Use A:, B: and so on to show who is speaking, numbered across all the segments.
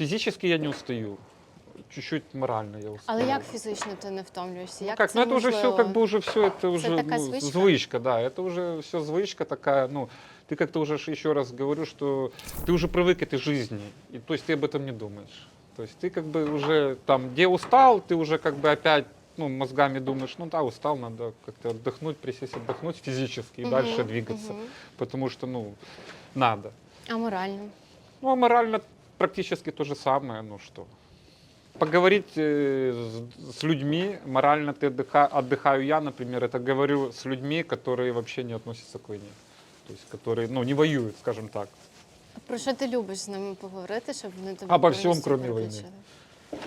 A: физически я не устаю. Чуть-чуть морально я устаю.
B: Але як фізично ти не втомлюєшся?
A: Ну
B: Як
A: как,
B: це
A: ну это уже все,
B: можливо?
A: как бы уже все, это уже
B: такая
A: ну,
B: звычка?
A: звычка, да, это уже все звычка такая, ну, ты как-то уже ж- еще раз говорю, что ты уже привык к этой жизни, и то есть ты об этом не думаешь. То есть ты как бы уже там, где устал, ты уже как бы опять ну, мозгами думаешь, ну да, устал, надо как-то отдохнуть, присесть, отдохнуть физически и
B: Мгм,
A: дальше двигаться.
B: мгм.
A: Потому что, ну, надо.
B: А морально?
A: Ну, а морально практически то же самое, ну что. Поговорить э, с, с людьми, морально ты отдыха, отдыхаю я, например, это говорю с людьми, которые вообще не относятся к войне. То есть, которые, ну, не воюют, скажем так.
B: Про що ти любиш з ними поговорити, щоб вони тобі
A: Обо
B: повністю
A: всьом, кроме
B: переключили?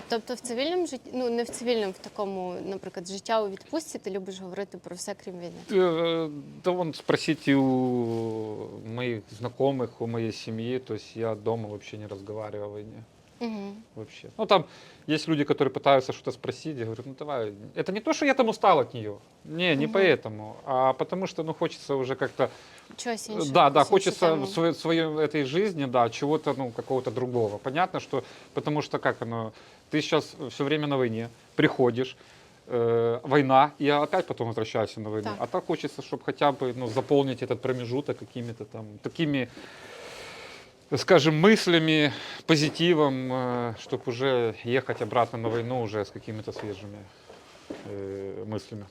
B: Тобто в цивільному житті, ну не в цивільному, в такому, наприклад, життя у відпустці, ти любиш говорити про все, крім війни.
A: Э, Да вон спросите у моих знакомых, у моей семьи, то я дома вообще не разговариваю о войне.
B: Угу.
A: Вообще. Ну, там есть люди, которые пытаются что-то спросить. Я говорю, ну давай. Это не то, что я там устал от нее. Не, не
B: Мгм.
A: поэтому. А потому что, ну, хочется уже как-то...
B: Чогось
A: э,
B: іншого.
A: Да, да,
B: якусь іншу
A: хочется
B: тему.
A: в своей, своей этой жизни, да, чего-то, ну, какого-то другого. Понятно, что... Потому что как оно... Ты сейчас все время на войне, приходишь, э, война, и опять потом возвращаешься на войну.
B: Так.
A: А так хочется, чтобы хотя бы ну, заполнить этот промежуток какими-то там такими скажем, мыслями, позитивом, чтобы уже ехать обратно на войну уже с какими-то свежими э, мыслями.